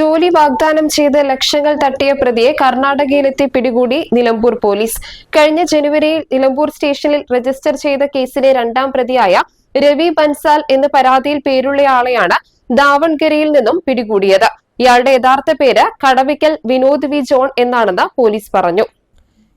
ജോലി വാഗ്ദാനം ചെയ്ത് ലക്ഷങ്ങൾ തട്ടിയ പ്രതിയെ കർണാടകയിലെത്തി പിടികൂടി നിലമ്പൂർ പോലീസ്. കഴിഞ്ഞ ജനുവരിയിൽ നിലമ്പൂർ സ്റ്റേഷനിൽ രജിസ്റ്റർ ചെയ്ത കേസിലെ രണ്ടാം പ്രതിയായ രവി ബൻസാൽ എന്ന പരാതിയിൽ പേരുള്ളയാളെയാണ് ദാവൺഗരയിൽ നിന്നും പിടികൂടിയത്. ഇയാളുടെ യഥാർത്ഥ പേര് കടവിക്കൽ വിനോദ് വി ജോൺ എന്നാണെന്ന് പോലീസ് പറഞ്ഞു.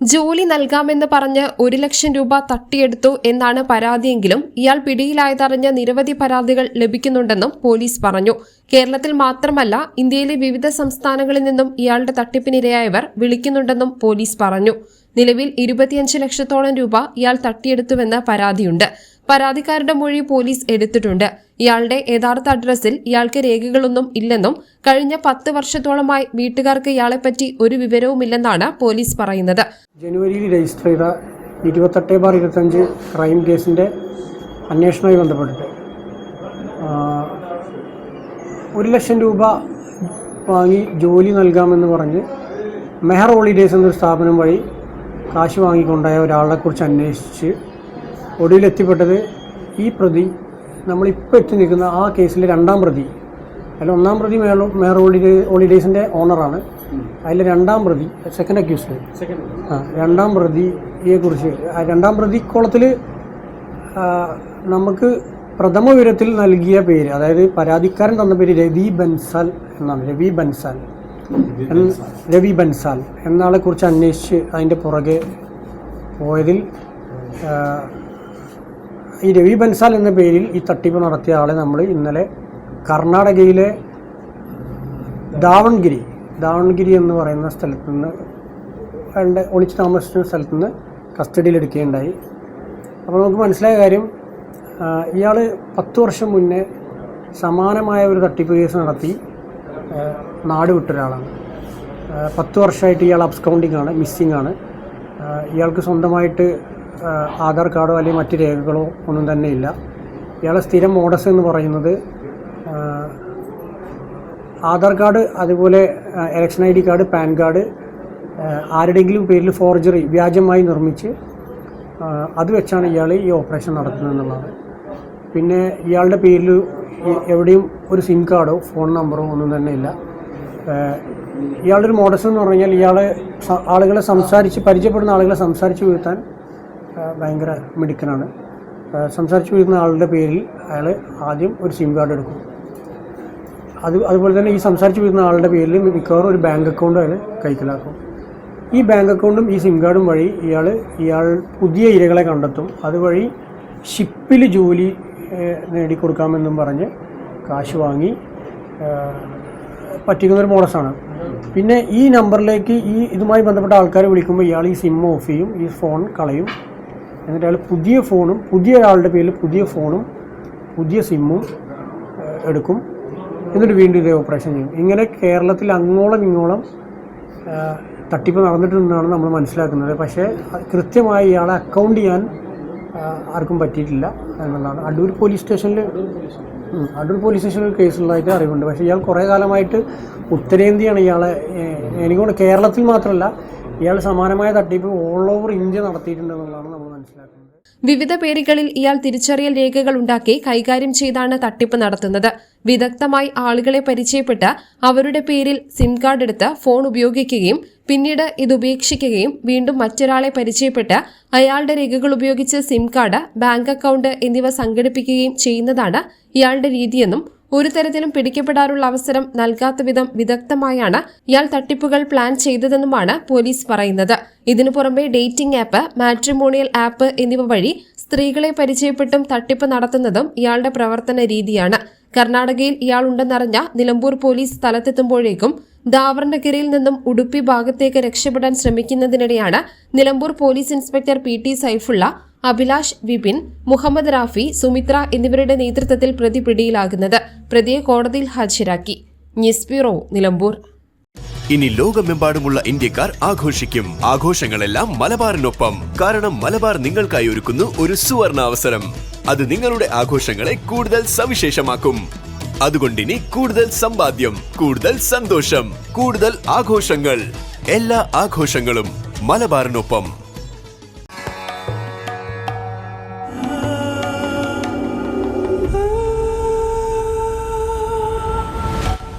ജോലി നൽകാമെന്ന് പറഞ്ഞ് ഒരു ലക്ഷം രൂപ തട്ടിയെടുത്തു എന്നാണ് പരാതിയെങ്കിലും ഇയാൾ പിടിയിലായതറിഞ്ഞ് നിരവധി പരാതികൾ ലഭിക്കുന്നുണ്ടെന്നും പോലീസ് പറഞ്ഞു. കേരളത്തിൽ മാത്രമല്ല ഇന്ത്യയിലെ വിവിധ സംസ്ഥാനങ്ങളിൽ നിന്നും ഇയാളുടെ തട്ടിപ്പിനിരയായവർ വിളിക്കുന്നുണ്ടെന്നും പോലീസ് പറഞ്ഞു. നിലവിൽ ഇരുപത്തിയഞ്ച് ലക്ഷത്തോളം രൂപ ഇയാൾ തട്ടിയെടുത്തുവെന്ന് പരാതിയുണ്ട്. പരാതിക്കാരുടെ മൊഴി പോലീസ് എടുത്തിട്ടുണ്ട്. ഇയാളുടെ യഥാർത്ഥ അഡ്രസ്സിൽ ഇയാൾക്ക് രേഖകളൊന്നും ഇല്ലെന്നും കഴിഞ്ഞ പത്ത് വർഷത്തോളമായി വീട്ടുകാർക്ക് ഇയാളെപ്പറ്റി ഒരു വിവരവുമില്ലെന്നാണ് പോലീസ് പറയുന്നത്. ജനുവരിയിൽ രജിസ്റ്റർ ചെയ്ത ഇരുപത്തെട്ട് ബാർ ഇരുപത്തഞ്ച് ക്രൈം കേസിന്റെ അന്വേഷണവുമായി ബന്ധപ്പെട്ടിട്ട് ഒരു ലക്ഷം രൂപ വാങ്ങി ജോലി നൽകാമെന്ന് പറഞ്ഞ് മെഹർ ഹോളിഡേയ്സ് എന്നൊരു സ്ഥാപനം വഴി കാശ് വാങ്ങിക്കൊണ്ടായ ഒരാളെ കുറിച്ച് അന്വേഷിച്ച് ഒടുവിൽ എത്തിപ്പെട്ടത് ഈ പ്രതി നമ്മളിപ്പോൾ എത്തി നിൽക്കുന്ന ആ കേസിൽ രണ്ടാം പ്രതി. അതിൽ ഒന്നാം പ്രതി മേള മേർ ഹോളിഡേ ഹോളിഡേയ്സിന്റെ ഓണറാണ്. അതിൽ രണ്ടാം പ്രതി സെക്കൻഡ് അക്യൂസ്ഡ് ആ രണ്ടാം പ്രതിയെ കുറിച്ച് ആ രണ്ടാം പ്രതി കോളത്തിൽ നമുക്ക് പ്രഥമ വിവരത്തിൽ നൽകിയ പേര് അതായത് പരാതിക്കാരൻ തന്ന പേര് രവി ബൻസാൽ എന്നാണ്. രവി ബൻസാൽ. രവി ബൻസാൽ. എന്നാളെ കുറിച്ച് അന്വേഷിച്ച് അതിന്റെ പുറകെ പോയതിൽ ഈ രവി ബൻസാൽ എന്ന പേരിൽ ഈ തട്ടിപ്പ് നടത്തിയ ആളെ നമ്മൾ ഇന്നലെ കർണാടകയിലെ ദാവൺഗിരി ദാവൺഗിരി എന്ന് പറയുന്ന സ്ഥലത്ത് നിന്ന് അയാളുടെ ഒളിച്ച് താമസിച്ച സ്ഥലത്ത് നിന്ന് കസ്റ്റഡിയിലെടുക്കുകയുണ്ടായി അപ്പോൾ നമുക്ക് മനസ്സിലായ കാര്യം ഇയാൾ പത്ത് വർഷം മുന്നേ സമാനമായ ഒരു തട്ടിപ്പ് കേസ് നടത്തി നാട് വിട്ട ഒരാളാണ്. ആ, പത്ത് വർഷമായിട്ട് ഇയാൾ അബ്സ്കൗണ്ടിങ് ആണ് മിസ്സിംഗ് ആണ് ഇയാൾക്ക് സ്വന്തമായിട്ട് ആധാർ കാർഡോ അല്ലെങ്കിൽ മറ്റ് രേഖകളോ ഒന്നും തന്നെ ഇല്ല. ഇയാളെ സ്ഥിരം മോഡസ് എന്ന് പറയുന്നത് ആധാർ കാർഡ് അതുപോലെ election I D card PAN card ആരുടെങ്കിലും പേരിൽ ഫോർജറി വ്യാജമായി നിർമ്മിച്ച് അത് വെച്ചാണ് ഇയാൾ ഈ ഓപ്പറേഷൻ നടത്തുന്നത് എന്നുള്ളതാണ് പിന്നെ ഇയാളുടെ പേരിൽ എവിടെയും ഒരു സിം കാർഡോ ഫോൺ നമ്പറോ ഒന്നും തന്നെ ഇല്ല. ഇയാളുടെ ഒരു മോഡസ് എന്ന് പറഞ്ഞാൽ ഇയാൾ ആളുകളെ സംസാരിച്ച് പരിചയപ്പെടുന്ന ആളുകളെ സംസാരിച്ച് വീഴ്ത്താൻ ഭയങ്കര മിടുക്കനാണ്. സംസാരിച്ചു വരുന്ന ആളുടെ പേരിൽ അയാൾ ആദ്യം ഒരു സിം കാർഡ് എടുക്കും. അത് അതുപോലെ തന്നെ ഈ സംസാരിച്ചു വരുന്ന ആളുടെ പേരിൽ മിക്കവാറും ഒരു ബാങ്ക് അക്കൗണ്ട് അയാൾ കൈക്കലാക്കും. ഈ ബാങ്ക് അക്കൗണ്ടും ഈ സിം കാർഡും വഴി ഇയാൾ ഇയാൾ പുതിയ ഇരകളെ കണ്ടെത്തും. അതുവഴി ഷിപ്പിൽ ജോലി നേടിക്കൊടുക്കാമെന്നും പറഞ്ഞ് കാശ് വാങ്ങി പറ്റിക്കുന്നൊരു മോഡസാണ് പിന്നെ ഈ നമ്പറിലേക്ക് ഈ ഇതുമായി ബന്ധപ്പെട്ട ആൾക്കാരെ വിളിക്കുമ്പോൾ ഇയാൾ ഈ സിം ഓഫ് ചെയ്യും ഈ ഫോൺ കളയും. എന്നിട്ട് അയാൾ പുതിയ ഫോണും പുതിയ ഒരാളുടെ പേരിൽ പുതിയ ഫോണും പുതിയ സിമ്മും എടുക്കും. എന്നിട്ട് വീണ്ടും ഇതേ ഓപ്പറേഷൻ ചെയ്യും. ഇങ്ങനെ കേരളത്തിൽ അങ്ങോളം ഇങ്ങോളം തട്ടിപ്പ് നടന്നിട്ടുണ്ടെന്നാണ് നമ്മൾ മനസ്സിലാക്കുന്നത്. പക്ഷേ കൃത്യമായി ഇയാളെ അക്കൗണ്ട് ചെയ്യാൻ ആർക്കും പറ്റിയിട്ടില്ല എന്നുള്ളതാണ്. അടൂർ പോലീസ് സ്റ്റേഷനിൽ അടൂർ പോലീസ് സ്റ്റേഷനിൽ കേസുള്ളതായിട്ട് അറിവുണ്ട്. പക്ഷേ ഇയാൾ കുറേ കാലമായിട്ട് ഉത്തരേന്ത്യയാണ് ഇയാളെ എനിക്കൊണ്ട് കേരളത്തിൽ മാത്രമല്ല ഇയാൾ സമാനമായ തട്ടിപ്പ് ഓൾ ഓവർ ഇന്ത്യ നടത്തിയിട്ടുണ്ടെന്നുള്ളതാണ് വിവിധ പേരുകളിൽ ഇയാൾ തിരിച്ചറിയൽ രേഖകൾ ഉണ്ടാക്കി കൈകാര്യം ചെയ്താണ് തട്ടിപ്പ് നടത്തുന്നത്. വിദഗ്ധമായി ആളുകളെ പരിചയപ്പെട്ട് അവരുടെ പേരിൽ സിം കാർഡ് എടുത്ത് ഫോൺ ഉപയോഗിക്കുകയും പിന്നീട് ഇത് ഉപേക്ഷിക്കുകയും വീണ്ടും മറ്റൊരാളെ പരിചയപ്പെട്ട് അയാളുടെ രേഖകൾ ഉപയോഗിച്ച് സിം കാർഡ് ബാങ്ക് അക്കൗണ്ട് എന്നിവ സംഘടിപ്പിക്കുകയും ചെയ്യുന്നതാണ് ഇയാളുടെ രീതിയെന്നും ഒരു തരത്തിലും പിടിക്കപ്പെടാനുള്ള അവസരം നൽകാത്ത വിധം വിദഗ്ധമായാണ് ഇയാൾ തട്ടിപ്പുകൾ പ്ലാൻ ചെയ്തതെന്നുമാണ് പോലീസ് പറയുന്നത്. ഇതിനു പുറമെ ഡേറ്റിംഗ് ആപ്പ് മാട്രിമോണിയൽ ആപ്പ് എന്നിവ വഴി സ്ത്രീകളെ പരിചയപ്പെട്ടും തട്ടിപ്പ് നടത്തുന്നതും ഇയാളുടെ പ്രവർത്തന രീതിയാണ്. കർണാടകയിൽ ഇയാൾ ഉണ്ടെന്നറിഞ്ഞ നിലമ്പൂർ പോലീസ് സ്ഥലത്തെത്തുമ്പോഴേക്കും ദാവർണഗിരിയിൽ നിന്നും ഉടുപ്പി ഭാഗത്തേക്ക് രക്ഷപ്പെടാൻ ശ്രമിക്കുന്നതിനിടെയാണ് Nilambur police inspector P T Saifulla Abhilash Vipin Muhammad Rafi Sumitra എന്നിവരുടെ നേതൃത്വത്തിൽ പ്രതി പിടിയിലാകുന്നത് പ്രതിയെ കോടതിയിൽ ഹാജരാക്കി. News bureau Nilambur. ഇനി ലോകമെമ്പാടുമുള്ള ഇന്ത്യക്കാർ ആഘോഷിക്കും. ആഘോഷങ്ങളെല്ലാം മലബാറിനൊപ്പം. കാരണം മലബാർ നിങ്ങൾക്കായി ഒരുക്കുന്നു ഒരു സുവർണ അവസരം അത് നിങ്ങളുടെ ആഘോഷങ്ങളെ കൂടുതൽ സവിശേഷമാക്കും. അതുകൊണ്ടിനി കൂടുതൽ സമ്പാദ്യം കൂടുതൽ സന്തോഷം കൂടുതൽ ആഘോഷങ്ങൾ. എല്ലാ ആഘോഷങ്ങളും മലബാറിനൊപ്പം.